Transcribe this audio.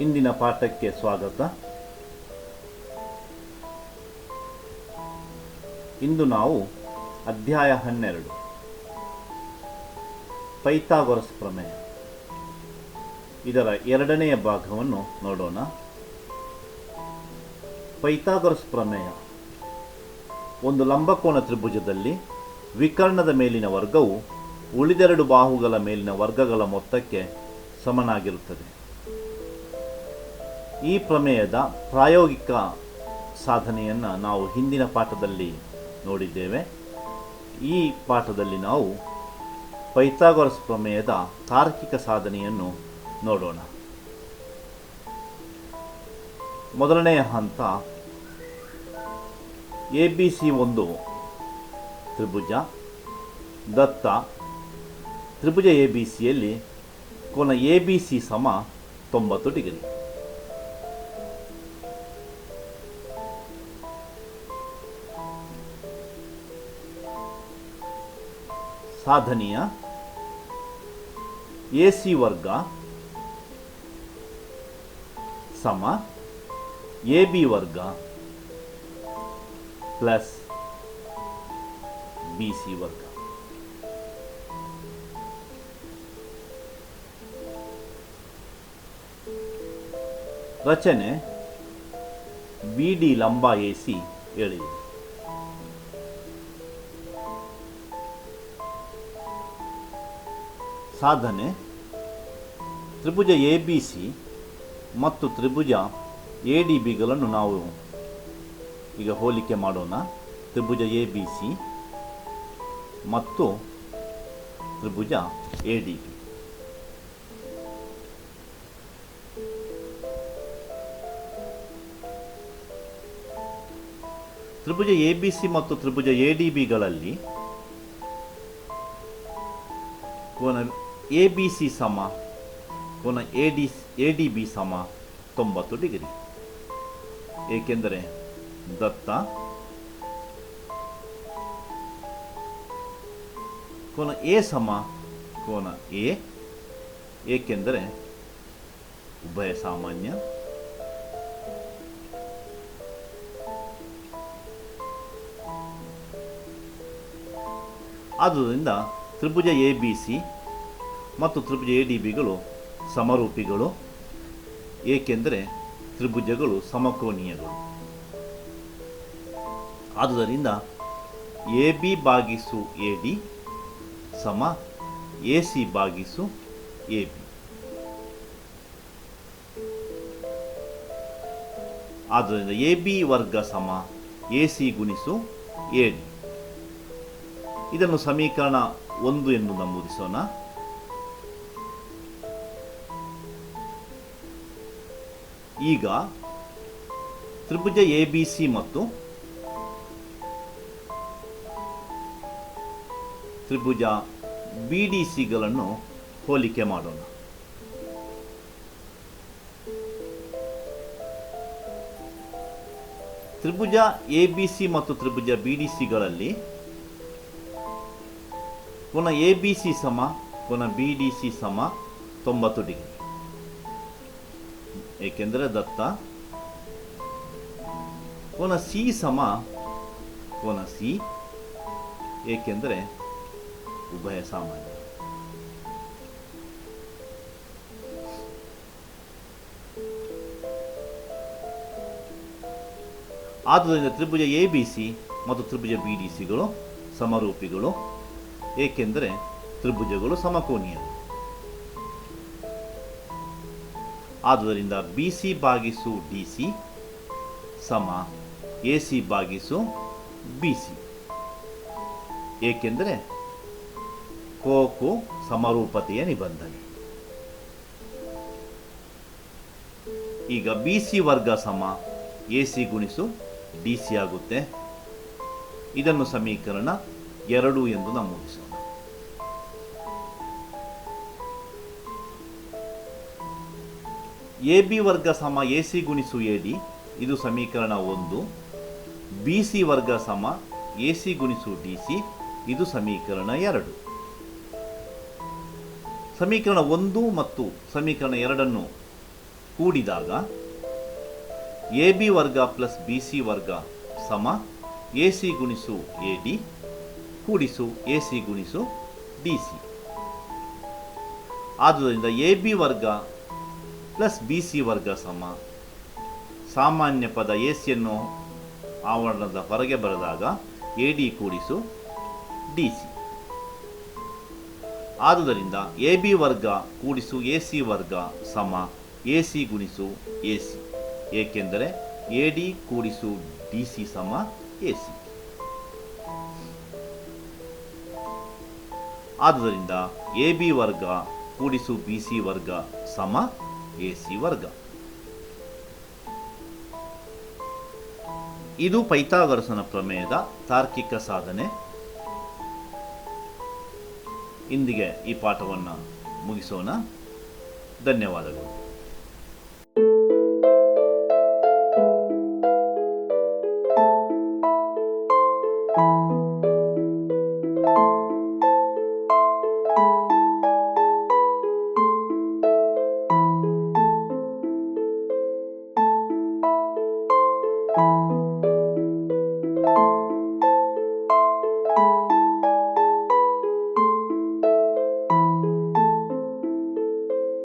ಇಂದಿನ ಪಾಠಕ್ಕೆ ಸ್ವಾಗತ. ಇಂದು ನಾವು ಅಧ್ಯಾಯ ಹನ್ನೆರಡು. ಪೈಥಾಗೊರಸ್ ಪ್ರಮೇಯ. ಇದರ ಎರಡನೆಯ ಭಾಗವನ್ನು ನೋಡೋಣ. ಪೈಥಾಗೊರಸ್ ಪ್ರಮೇಯ. ಒಂದು ಲಂಬಕೋನ ತ್ರಿಭುಜದಲ್ಲಿ ವಿಕರ್ಣದ ಮೇಲಿನ ವರ್ಗವು ಉಳಿದೆರಡು ಬಾಹುಗಳ ಮೇಲಿನ ವರ್ಗಗಳ ಮೊತ್ತಕ್ಕೆ ಸಮನಾಗಿರುತ್ತದೆ. ಈ ಪ್ರಮೇಯದ ಪ್ರಾಯೋಗಿಕ ಸಾಧನೆಯನ್ನು ನಾವು ಹಿಂದಿನ ಪಾಠದಲ್ಲಿ ನೋಡಿದ್ದೇವೆ. ಈ ಪಾಠದಲ್ಲಿ ನಾವು ಪೈಥಾಗೊರಸ್ ಪ್ರಮೇಯದ ತಾರ್ಕಿಕ ಸಾಧನೆಯನ್ನು ನೋಡೋಣ. ಮೊದಲನೆಯ ಹಂತ, ಎ ಬಿ ಸಿ ಒಂದು ತ್ರಿಭುಜ. ದತ್ತ, ತ್ರಿಭುಜ ಎ ಬಿ ಸಿಯಲ್ಲಿ ಕೋನ ಎ ಬಿ ಸಿ ಸಮ ತೊಂಬತ್ತು ಡಿಗ್ರಿ. ಸಾಧನೆಯ ಎ ಸಿ ವರ್ಗ, ಸಮ ಎ ಬಿ ವರ್ಗ ಪ್ಲಸ್ ಬಿ ಸಿ ವರ್ಗ. ರಚನೆ, ಬಿ ಡಿ ಲಂಬ ಎ ಸಿ ಹೇಳಿದೆ ಸಾಧನೆ, ತ್ರಿಭುಜ ಎ ಬಿ ಸಿ ಮತ್ತು ತ್ರಿಭುಜ ಎ ಡಿ ಬಿಗಳನ್ನು ನಾವು ಈಗ ಹೋಲಿಕೆ ಮಾಡೋಣ. ತ್ರಿಭುಜ ಎ ಬಿ ಸಿ ಮತ್ತು ತ್ರಿಭುಜ ಎ ಡಿ ಬಿ. ತ್ರಿಭುಜ ಎ ಬಿ ಸಿ ಮತ್ತು ತ್ರಿಭುಜ ಎ ಡಿ ಬಿಗಳಲ್ಲಿ ಕೋನ ಎ ಬಿ ಸಿ ಸಮ ಕೋನ A D A D B ಸಮ ತೊಂಬತ್ತು ಡಿಗ್ರಿ. ಏಕೆಂದರೆ ದತ್ತ ಕೋನ ಎ ಸಮ ಕೋನ ಎ ಏಕೆಂದರೆ ಉಭಯ ಸಾಮಾನ್ಯ. ಆದುದರಿಂದ ತ್ರಿಭುಜ ಎ ಬಿ ಸಿ ಮತ್ತು ತ್ರಿಭುಜ ಎ ಡಿ ಬಿಗಳು ಸಮರೂಪಿಗಳು, ಏಕೆಂದರೆ ತ್ರಿಭುಜಗಳು ಸಮಕೋನೀಯಗಳು. ಆದುದರಿಂದ ಎ ಬಿ ಬಾಗಿಸು ಎ ಡಿ ಸಮ ಎ ಸಿ ಬಾಗಿಸು ಎ ಬಿ ಆದ್ದರಿಂದ ಎ ಬಿ ವರ್ಗ ಸಮ ಎ ಸಿ ಗುಣಿಸು ಎ ಡಿ ಇದನ್ನು ಸಮೀಕರಣ ಒಂದು ಎಂದು ನಮೂದಿಸೋಣ. ಈಗ ತ್ರಿಭುಜ ಎ ಮತ್ತು ತ್ರಿಭುಜ ಬಿ ಡಿ ಸಿಗಳನ್ನು ಹೋಲಿಕೆ ಮಾಡೋಣ. ತ್ರಿಭುಜ ಎ ಬಿ ಸಿ ಮತ್ತು ತ್ರಿಭುಜ ಬಿ ಡಿ ಸಿಗಳಲ್ಲಿ ಪುನಃ ಎ ಬಿ ಸಿ ಸಮ, ಪುನಃ ಬಿ ಡಿ ಸಿ ಸಮ ತೊಂಬತ್ತು ಡಿಗ್ರಿ. ಏಕೆಂದರೆ ದತ್ತ ಕೋನ ಸಿ ಸಮ ಕೋನ ಸಿ ಏಕೆಂದರೆ ಉಭಯ ಸಾಮಾನ್ಯ. ಆದ್ದರಿಂದ ತ್ರಿಭುಜ ಎ ಬಿ ಸಿ ಮತ್ತು ತ್ರಿಭುಜ ಬಿ ಡಿ ಸಿಗಳು ಸಮರೂಪಿಗಳು, ಏಕೆಂದರೆ ತ್ರಿಭುಜಗಳು ಸಮಕೋನೀಯರು. ಆದುದರಿಂದ ಬಿ ಸಿ ಬಾಗಿಸು ಡಿ ಸಿ ಸಮ ಎ ಸಿ ಬಾಗಿಸು ಬಿ ಸಿ ಏಕೆಂದರೆ ಕೋಕು ಸಮರೂಪತೆಯ ನಿಬಂಧನೆ. ಈಗ ಬಿ ಸಿ ವರ್ಗ ಸಮ ಎ ಸಿ ಗುಣಿಸು ಡಿ ಸಿ ಆಗುತ್ತೆ. ಇದನ್ನು ಸಮೀಕರಣ ಎರಡು ಎಂದು ನಮೂದಿಸೋಣ. ಎ ಬಿ ವರ್ಗ ಸಮ ಎ ಸಿ ಗುಣಿಸು ಎ ಡಿ, ಇದು ಸಮೀಕರಣ ಒಂದು. ಬಿ ಸಿ ವರ್ಗ ಸಮ ಎ ಸಿ ಗುಣಿಸು ಡಿ ಸಿ, ಇದು ಸಮೀಕರಣ ಎರಡು. ಸಮೀಕರಣ ಒಂದು ಮತ್ತು ಸಮೀಕರಣ ಎರಡನ್ನು ಕೂಡಿದಾಗ ಎ ಬಿ ವರ್ಗ ಪ್ಲಸ್ ಬಿ ಸಿ ವರ್ಗ ಸಮ ಎ ಸಿ ಗುಣಿಸು ಎ ಡಿ ಕೂಡಿಸು ಎ ಸಿ ಗುಣಿಸು ಡಿ ಸಿ. ಆದುದರಿಂದ ಎ ಬಿ ವರ್ಗ ಪ್ಲಸ್ ಬಿ ಸಿ ವರ್ಗ ಸಮ. ಸಾಮಾನ್ಯ ಪದ ಎ ಸಿಯನ್ನು ಆವರಣದ ಹೊರಗೆ ಬರೆದಾಗ ಎ ಡಿ ಕೂಡಿಸು ಡಿ ಸಿ. ಆದುದರಿಂದ ಎ ಬಿ ವರ್ಗ ಕೂಡಿಸು ಎ ಸಿ ವರ್ಗ ಸಮ ಎ ಸಿ ಗುಣಿಸು ಎ ಸಿ. ಏಕೆಂದರೆ ಎ ಡಿ ಕೂಡಿಸು ಡಿ ಸಿ ಸಮ ಎ ಸಿ. ಆದುದರಿಂದ ಎ ಬಿ ವರ್ಗ ಕೂಡಿಸು ಬಿ ಸಿ ವರ್ಗ ಸಮ ಎ ಸಿ ವರ್ಗ. ಇದು ಪೈಥಾಗರಸನ ಪ್ರಮೇಯದ ತಾರ್ಕಿಕ ಸಾಧನೆ. ಇಂದಿಗೆ ಈ ಪಾಠವನ್ನು ಮುಗಿಸೋಣ. ಧನ್ಯವಾದಗಳು.